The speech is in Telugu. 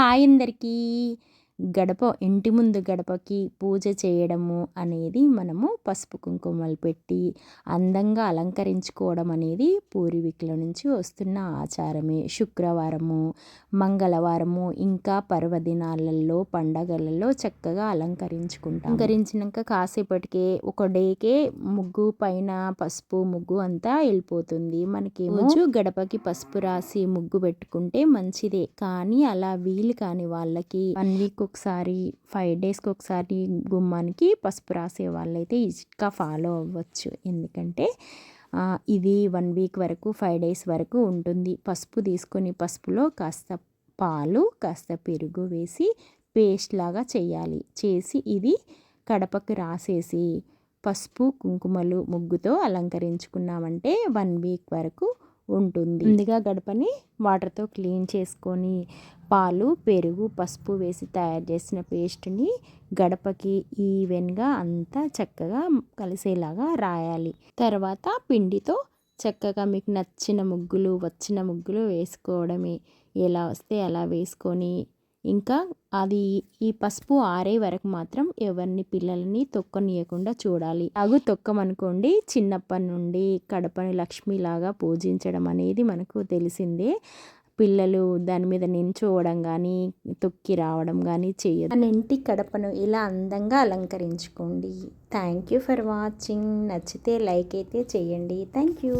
హాయ్ అందరికీ. గడప ఇంటి ముందు గడపకి పూజ చేయడము అనేది మనము పసుపు కుంకుమలు పెట్టి అందంగా అలంకరించుకోవడం అనేది పూర్వీకుల నుంచి వస్తున్న ఆచారమే. శుక్రవారము మంగళవారము ఇంకా పర్వదినాలలో పండగలలో చక్కగా అలంకరించుకుంటాం అలంకరించినాక కాసేపటికే ఒక డేకే ముగ్గు పైన పసుపు ముగ్గు అంతా వెళ్ళిపోతుంది. మనకి రోజు గడపకి పసుపు రాసి ముగ్గు పెట్టుకుంటే మంచిదే. కానీ అలా వీలు కాని వాళ్ళకి వన్ వీక్ ఒకసారి ఫైవ్ డేస్కి ఒకసారి గుమ్మానికి పసుపు రాసే వాళ్ళైతే ఇసుక ఫాలో అవ్వచ్చు. ఎందుకంటే ఇది వన్ వీక్ వరకు ఫైవ్ డేస్ వరకు ఉంటుంది. పసుపు తీసుకొని పసుపులో కాస్త పాలు కాస్త పెరుగు వేసి పేస్ట్ లాగా చేయాలి. చేసి ఇది కడపకు రాసేసి పసుపు కుంకుమలు ముగ్గుతో అలంకరించుకున్నామంటే వన్ వీక్ వరకు ఉంటుంది. ముందుగా గడపని వాటర్తో క్లీన్ చేసుకొని పాలు పెరుగు పసుపు వేసి తయారు చేసిన పేస్ట్ని గడపకి ఈవెన్గా అంతా చక్కగా కలిసేలాగా రాయాలి. తర్వాత పిండితో చక్కగా మీకు నచ్చిన ముగ్గులు వచ్చిన ముగ్గులు వేసుకోవడమే. ఎలా వస్తే అలా వేసుకొని ఇంకా అది ఈ పసుపు ఆరే వరకు మాత్రం ఎవరిని పిల్లల్ని తొక్కనీయకుండా చూడాలి. అగు తొక్కమనుకోండి చిన్నప్పటి నుండి కడపని లక్ష్మిలాగా పూజించడం అనేది మనకు తెలిసిందే. పిల్లలు దాని మీద నించోవడం కానీ తొక్కి రావడం కానీ చేయదు మన ఇంటి కడపను ఇలా అందంగా అలంకరించుకోండి. థ్యాంక్ యూ ఫర్ వాచింగ్ నచ్చితే లైక్ అయితే చేయండి. Thank you